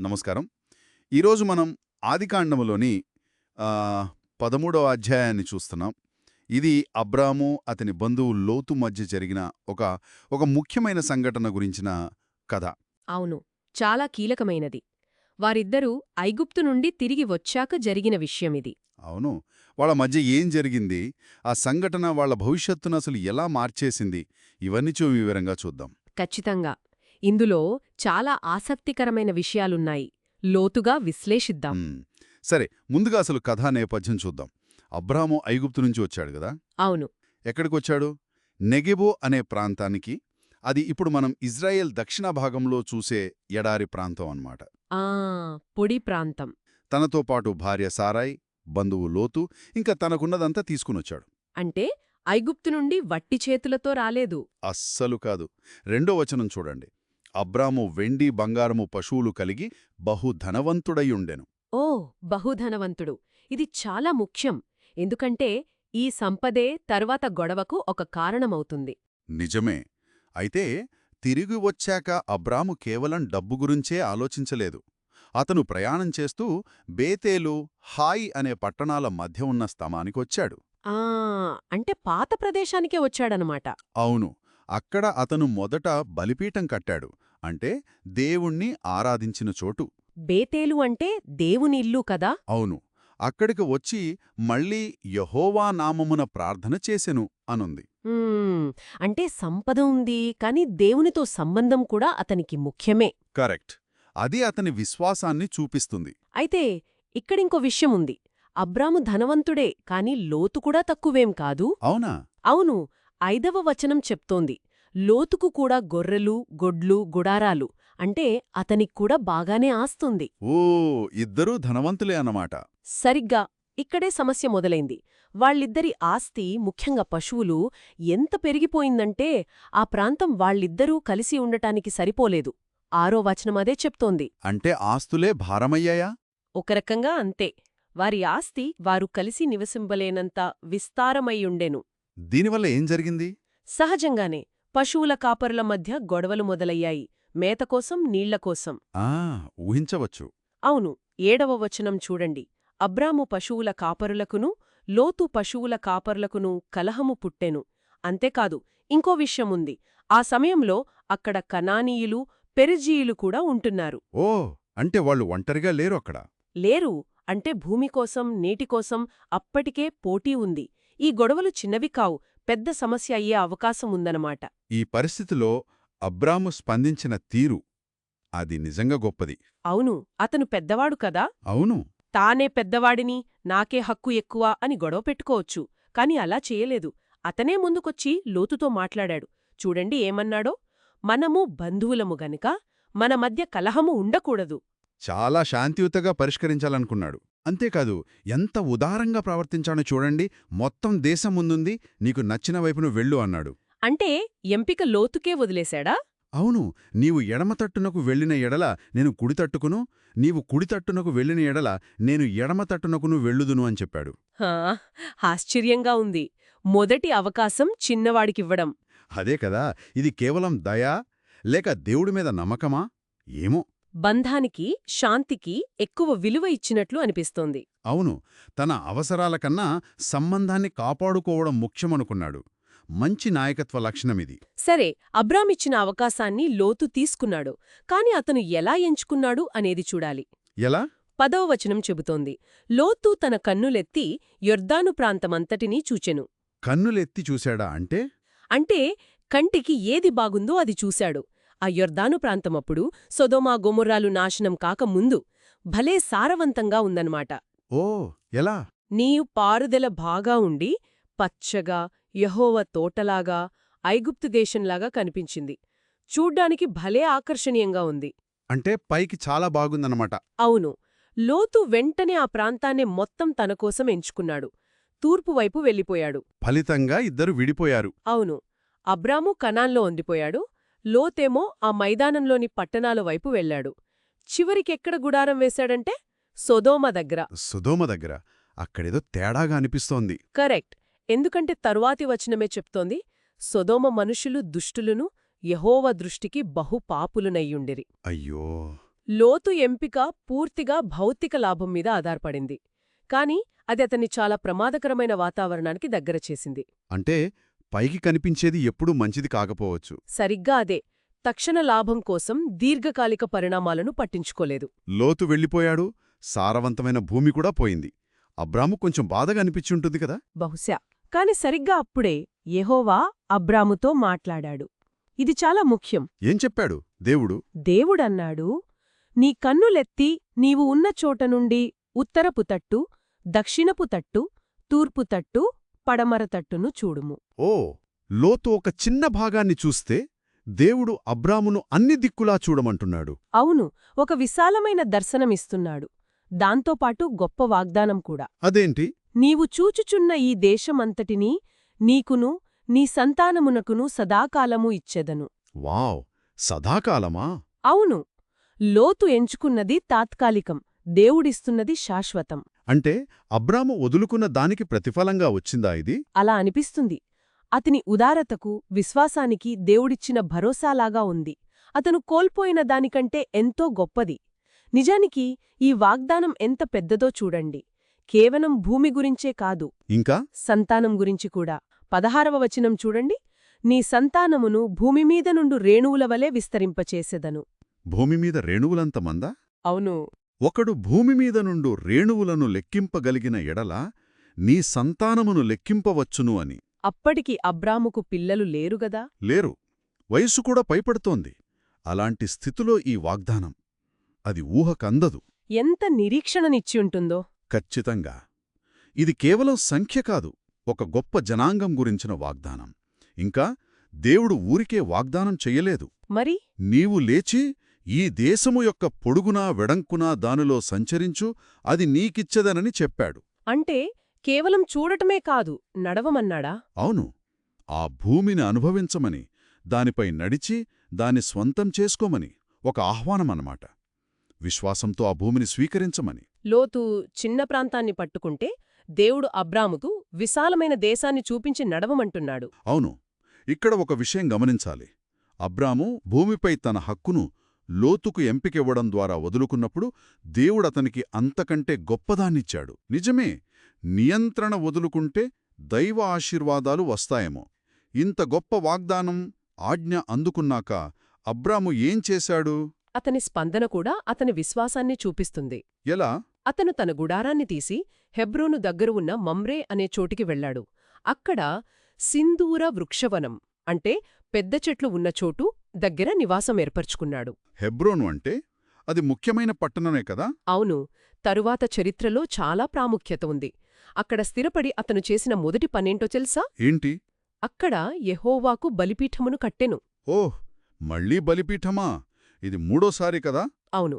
నమస్కారం. ఈరోజు మనం ఆదికాండములోని పదమూడవ అధ్యాయాన్ని చూస్తున్నాం. ఇది అబ్రాము అతని బంధువు లోతు మధ్య జరిగిన ఒక ఒక ముఖ్యమైన సంఘటన గురించిన కథ. అవును. చాలా కీలకమైనది. వారిద్దరూ ఐగుప్తు నుండి తిరిగి వచ్చాక జరిగిన విషయమిది అవును. వాళ్ళ మధ్య ఏం జరిగింది? ఆ సంఘటన వాళ్ళ భవిష్యత్తును అసలు ఎలా మార్చేసింది? ఇవన్నీ చూ వివరంగా చూద్దాం. ఖచ్చితంగా. ఇందులో చాలా ఆసక్తికరమైన విషయాలున్నాయి. లోతుగా విశ్లేషిద్దాం. సరే ముందుగా అసలు కథా నేపథ్యం చూద్దాం. అబ్రాము ఐగుప్తు నుంచి వచ్చాడు కదా? అవును. ఎక్కడికొచ్చాడు? నెగెబో అనే ప్రాంతానికి. అది ఇప్పుడు మనం ఇజ్రాయెల్ దక్షిణ భాగంలో చూసే ఎడారి ప్రాంతం అన్నమాట. ఆ పొడి ప్రాంతం. తనతో పాటు భార్య సారాయ్ బంధువు లోతు ఇంకా తనకున్నదంతా తీసుకునొచ్చాడు. అంటే ఐగుప్తు నుండి వట్టి చేతులతో రాలేదు. అస్సలు కాదు. రెండో వచనం చూడండి. అబ్రాము వెండి బంగారము పశువులు కలిగి బహుధనవంతుడయుండెను. ఓ బహుధనవంతుడు. ఇది చాలా ముఖ్యం. ఎందుకంటే ఈ సంపదే తర్వాత గొడవకు ఒక కారణమవుతుంది. నిజమే. అయితే తిరిగి వచ్చాక అబ్రాము కేవలం డబ్బు గురించే ఆలోచించలేదు. అతను ప్రయాణం చేస్తూ బేతేలు హాయ్ అనే పట్టణాల మధ్య ఉన్న స్తమానికొచ్చాడు ఆ అంటే పాత ప్రదేశానికే వచ్చాడనమాట. అవును. అక్కడ అతను మొదట బలిపీఠం కట్టాడు. అంటే దేవుణ్ణి ఆరాధించిన చోటు. బేతేలు అంటే దేవుని ఇల్లు కదా? అవును. అక్కడికి వచ్చి మళ్ళీ యహోవా నామమున ప్రార్థన చేసెను అనుంది. అంటే సంపద ఉంది కాని దేవునితో సంబంధం కూడా అతనికి ముఖ్యమే. కరెక్ట్. అది అతని విశ్వాసాన్ని చూపిస్తుంది. అయితే ఇక్కడింకో విషయం ఉంది అబ్రాము ధనవంతుడే కాని లోతు కూడా తక్కువేం కాదు? అవునా? అవును. ఐదవ వచనం చెప్తోంది. లోతుకు కూడా గొర్రెలు గొడ్లు గుడారాలు అంటే అతనిక్కూడా బాగానే ఆస్తుంది. ఓ ఇద్దరూ ధనవంతులే అన్నమాట. సరిగ్గా ఇక్కడే సమస్య మొదలైంది. వాళ్ళిద్దరి ఆస్తి ముఖ్యంగా పశువులు ఎంత పెరిగిపోయిందంటే ఆ ప్రాంతం వాళ్ళిద్దరూ కలిసి ఉండటానికి సరిపోలేదు. ఆరో వచనమదే చెప్తోంది. అంటే ఆస్తులే భారమయ్యాయా? ఒక రకంగా అంతే. వారి ఆస్తి వారు కలిసి నివసింపలేనంత విస్తారమయ్యుండెను దీనివల్ల ఏం జరిగింది? సహజంగానే పశువుల కాపరుల మధ్య గొడవలు మొదలయ్యాయి. మేతకోసం నీళ్ళకోసం ఆ ఊహించవచ్చు. అవును ఏడవ వచనం చూడండి. అబ్రాము పశువుల కాపరులకును లోతు పశువుల కాపరులకును కలహము పుట్టెను. అంతేకాదు ఇంకో విషయముంది ఆ సమయంలో అక్కడ కనానీయులు పెరిజీయులు కూడా ఉంటున్నారు. ఓ అంటే వాళ్ళు ఒంటరిగా లేరు అక్కడ. లేరు అంటే భూమి కోసం నీటికోసం అప్పటికే పోటీ ఉంది. ఈ గొడవలు చిన్నవి కావు పెద్ద సమస్య అయ్యే అవకాశం ఉందన్నమాట. ఈ పరిస్థితిలో అబ్రాము స్పందించిన తీరు అది నిజంగా గొప్పది. అవును అతను పెద్దవాడు కదా? అవును. తానే పెద్దవాడిని నాకే హక్కు ఎక్కువ అని గొడవ పెట్టుకోవచ్చు కాని అలా చేయలేదు. అతనే ముందుకొచ్చి లోతుతో మాట్లాడాడు. చూడండి ఏమన్నాడో మనము బంధువులము గనుక మన మధ్య కలహము ఉండకూడదు. చాలా శాంతియుతగా పరిష్కరించాలనుకున్నాడు. అంతేకాదు ఎంత ఉదారంగా ప్రవర్తించానో చూడండి మొత్తం దేశం ముందుంది నీకు నచ్చిన వైపును వెళ్ళు అన్నాడు. అంటే ఎంపిక లోతుకే వదిలేశాడా? అవును నీవు ఎడమ తట్టునకు వెళ్ళిన ఎడల నేను కుడి తట్టుకును నీవు కుడి తట్టునకు వెళ్ళిన ఎడల నేను ఎడమ తట్టునకును వెళ్ళుదును అని చెప్పాడు. ఆశ్చర్యంగా ఉంది. మొదటి అవకాశం చిన్నవాడికివ్వడం. అదే కదా ఇది కేవలం దయా లేక దేవుడి మీద నమ్మకమా? ఏమో. బంధానికి శాంతికి ఎక్కువ విలువ ఇచ్చినట్లు అనిపిస్తోంది. అవును తన అవసరాల కన్నా సంబంధాన్ని కాపాడుకోవడం ముఖ్యమనుకున్నాడు. మంచి నాయకత్వ లక్షణమిది. సరే అబ్రామిచ్చిన అవకాశాన్ని లోతు తీసుకున్నాడు. కాని అతను ఎలా ఎంచుకున్నాడు అనేది చూడాలి. ఎలా? పదవ వచనం చెబుతోంది. లోతు తన కన్నులెత్తి యొర్దాను ప్రాంతమంతటినీ చూచెను. కన్నులెత్తి చూశాడా అంటే? అంటే కంటికి ఏది బాగుందో అది చూశాడు. ఆ యొర్దాను ప్రాంతమప్పుడు సొదోమా గొముర్రాలు నాశనం కాక ముందు భలే సారవంతంగా ఉందన్నమాట. ఓ ఎలా? నీయు పారుదెల బాగా ఉండి పచ్చగా యహోవ తోటలాగా ఐగుప్తు దేశంలాగా కనిపించింది. చూడ్డానికి భలే ఆకర్షణీయంగా ఉంది. అంటే పైకి చాలా బాగుందన్నమాట. అవును. లోతు వెంటనే ఆ ప్రాంతాన్నే మొత్తం తనకోసం ఎంచుకున్నాడు. తూర్పువైపు వెళ్ళిపోయాడు. ఫలితంగా ఇద్దరు విడిపోయారు. అవును. అబ్రాము కనాన్లో ఉండిపోయాడు. లోతేమో ఆ మైదానంలోని పట్టణాల వైపు వెళ్ళాడు. చివరికెక్కడ గుడారం వేశాడంటే సొదోమ దగ్గర. సుధోమ దగ్గర. అక్కడేదో తేడాగా అనిపిస్తోంది. కరెక్ట్. ఎందుకంటే తరువాతి వచనమే చెప్తోంది సొదోమ మనుషులు దుష్టులును యహోవ దృష్టికి బహు పాపులునయ్యుండిరి. అయ్యో. లోతు ఎంపిక పూర్తిగా భౌతిక లాభం మీద ఆధారపడింది. కాని అది అతన్ని చాలా ప్రమాదకరమైన వాతావరణానికి దగ్గర చేసింది. అంటే పైకి కనిపించేది ఎప్పుడూ మంచిది కాకపోవచ్చు. సరిగ్గా అదే. తక్షణ లాభం కోసం దీర్ఘకాలిక పరిణామాలను పట్టించుకోలేదు. లోతు వెళ్ళిపోయాడు. సారవంతమైన భూమి కూడా పోయింది. అబ్రాము కొంచెం బాధగా అనిపించుంటుంది కదా? బహుశా. కాని సరిగ్గా అప్పుడే యెహోవా అబ్రాముతో మాట్లాడాడు. ఇది చాలా ముఖ్యం. ఏం చెప్పాడు? దేవుడు? దేవుడన్నాడు నీ కన్నులెత్తి నీవు ఉన్న చోట నుండి ఉత్తరపు తట్టు దక్షిణపు తట్టు తూర్పు తట్టు పడమర తట్టును చూడుము. ఓ లోతు ఒక చిన్న భాగాన్ని చూస్తే దేవుడు అబ్రామును అన్ని దిక్కులా చూడమంటున్నాడు. అవును ఒక విశాలమైన దర్శనమిస్తున్నాడు. దాంతోపాటు గొప్ప వాగ్దానం కూడా. అదేంటి? నీవు చూచుచున్న ఈ దేశమంతటినీ నీకును నీ సంతానమునకును సదాకాలము ఇచ్చెదను. వావ్ సదాకాలమా? అవును లోతు ఎంచుకున్నది తాత్కాలికం. దేవుడిస్తున్నది శాశ్వతం. అంటే అబ్రాము వదులుకున్న దానికి ప్రతిఫలంగా వచ్చిందా ఇది? అలా అనిపిస్తుంది. అతని ఉదారతకు విశ్వాసానికి దేవుడిచ్చిన భరోసాలాగా ఉంది. అతను కోల్పోయిన దానికంటే ఎంతో గొప్పది. నిజానికి ఈ వాగ్దానం ఎంత పెద్దదో చూడండి. కేవలం భూమి గురించే కాదు. ఇంకా? సంతానం గురించి కూడా. పదహారవ వచనం చూడండి. నీ సంతానమును భూమిమీద నుండు రేణువుల వలె విస్తరింపచేసెదను. భూమి మీద రేణువులంతమందా అవును. ఒకడు భూమి మీద నుండు రేణువులను లెక్కింపగలిగిన ఎడల నీ సంతానమును లెక్కింపవచ్చును అని. అప్పటికి అబ్రాముకు పిల్లలు లేరుగదా లేరు. వయస్సు కూడా పైపడుతోంది. అలాంటి స్థితిలో ఈ వాగ్దానం. అది ఊహకందదు. ఎంత నిరీక్షణనిచ్చి ఉంటుందో ఖచ్చితంగా. ఇది కేవలం సంఖ్య కాదు ఒక గొప్ప జనాంగం గురించిన వాగ్దానం. ఇంకా దేవుడు ఊరికే వాగ్దానం చెయ్యలేదు. మరి? నీవు లేచి ఈ దేశము యొక్క పొడుగునా వెడంకునా దానిలో సంచరించు అది నీకిచ్చదనని చెప్పాడు. అంటే కేవలం చూడటమే కాదు నడవమన్నాడా? అవును. ఆ భూమిని అనుభవించమని దానిపై నడిచి దాని స్వంతం చేసుకోమని ఒక ఆహ్వానమన్నమాట. విశ్వాసంతో ఆ భూమిని స్వీకరించమని. లోతు చిన్న ప్రాంతాన్ని పట్టుకుంటే దేవుడు అబ్రాముకు విశాలమైన దేశాన్ని చూపించి నడవమంటున్నాడు. అవును. ఇక్కడ ఒక విషయం గమనించాలి. అబ్రాము భూమిపై తన హక్కును లోతుకు ఎంపికివ్వడం ద్వారా వదులుకున్నప్పుడు దేవుడతనికి అంతకంటే గొప్పదాన్నిచ్చాడు. నిజమే నియంత్రణ వదులుకుంటే దైవ ఆశీర్వాదాలు వస్తాయేమో. ఇంత గొప్ప వాగ్దానం ఆజ్ఞ అందుకున్నాక అబ్రాము ఏం చేశాడు? అతని స్పందన కూడా అతని విశ్వాసాన్ని చూపిస్తుంది. ఎలా? అతను తన గుడారాన్ని తీసి హెబ్రోను దగ్గర ఉన్న మమ్రే అనే చోటికి వెళ్ళాడు అక్కడ సింధూర వృక్షవనం అంటే పెద్ద చెట్లు ఉన్న చోటు దగ్గర నివాసం ఏర్పరచుకున్నాడు. హెబ్రోను అంటే అది ముఖ్యమైన పట్టణమే కదా? అవును. తరువాత చరిత్రలో చాలా ప్రాముఖ్యత ఉంది. అక్కడ స్థిరపడి అతను చేసిన మొదటి పనేంటో తెలుసా? ఏంటి? అక్కడ యెహోవాకు బలిపీఠమును కట్టెను. ఓహ్! మళ్ళీ బలిపీఠమా? ఇది మూడోసారి కదా? అవును.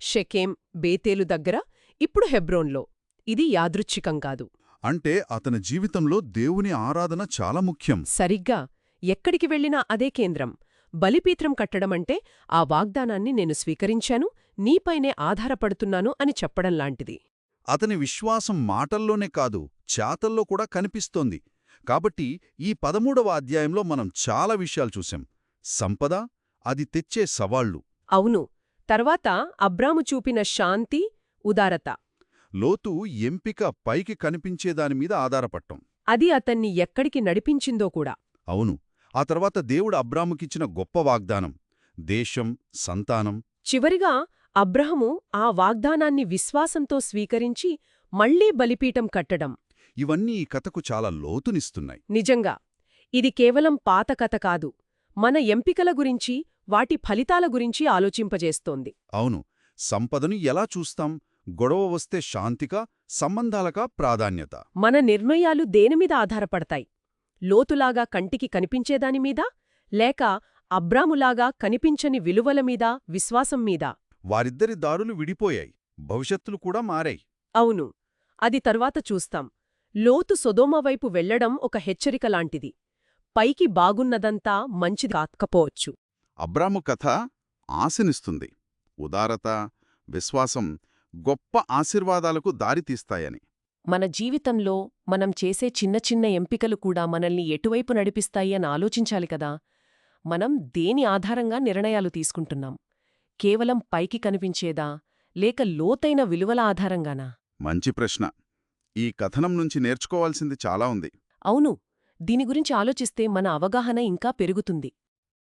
షెకేం బేతేలు దగ్గర ఇప్పుడు హెబ్రోన్లో. ఇది యాదృచ్ఛికం కాదు. అంటే అతని జీవితంలో దేవుని ఆరాధన చాలా ముఖ్యం. సరిగ్గా. ఎక్కడికి వెళ్ళినా అదే కేంద్రం. బలిపీత్రం కట్టడమంటే ఆ వాగ్దానాన్ని నేను స్వీకరించాను నీపైనే ఆధారపడుతున్నాను అని చెప్పడం లాంటిది. అతని విశ్వాసం మాటల్లోనే కాదు చాతల్లో కూడా కనిపిస్తోంది. కాబట్టి ఈ పదమూడవ అధ్యాయంలో మనం చాలా విషయాలు చూశాం. సంపద అది తెచ్చే సవాళ్ళు అవును. తర్వాత అబ్రాము చూపిన శాంతి ఉదారత. లోతు ఎంపిక పైకి కనిపించేదానిమీద ఆధారపడటం. అది అతన్ని ఎక్కడికి నడిపించిందో కూడా. అవును. ఆ తర్వాత దేవుడు అబ్రాముకిచ్చిన గొప్ప వాగ్దానం దేశం సంతానం. చివరిగా అబ్రహము ఆ వాగ్దానాన్ని విశ్వాసంతో స్వీకరించి మళ్ళీ బలిపీఠం కట్టడం. ఇవన్నీ ఈ కథకు చాలా లోతునిస్తున్నాయి. నిజంగా ఇది కేవలం పాత కథ కాదు మన ఎంపికల గురించి వాటి ఫలితాల గురించి ఆలోచింపజేస్తోంది. అవును సంపదను ఎలా చూస్తాం? గొడవ వస్తే శాంతికా సంబంధాలకా ప్రాధాన్యత. మన నిర్ణయాలు దేనిమీద ఆధారపడతాయి? లోతులాగా కంటికి కనిపించేదానిమీదా లేక అబ్రాములాగా కనిపించని విలువల మీద? విశ్వాసం మీద? వారిద్దరి దారులు విడిపోయాయి. భవిష్యత్తులు కూడా మారాయి. అవును. అది తర్వాత చూస్తాం. లోతు సొదోమ వైపు వెళ్ళడం ఒక హెచ్చరిక లాంటిది. పైకి బాగున్నదంతా మంచిది కాకపోవచ్చు. అబ్రాము కథ ఆశనిస్తుంది. ఉదారత విశ్వాసం గొప్ప ఆశీర్వాదాలకు దారితీస్తాయని. మన జీవితంలో మనం చేసే చిన్న చిన్న ఎంపికలు కూడా మనల్ని ఎటువైపు నడిపిస్తాయి అని ఆలోచించాలి కదా. మనం దేని ఆధారంగా నిర్ణయాలు తీసుకుంటున్నాం? కేవలం పైకి కనిపించేదా? లేక లోతైన విలువల ఆధారంగానా? మంచి ప్రశ్న. ఈ కథనం నుంచి నేర్చుకోవాల్సింది చాలా ఉంది. అవును. దీని గురించి ఆలోచిస్తే మన అవగాహన ఇంకా పెరుగుతుంది.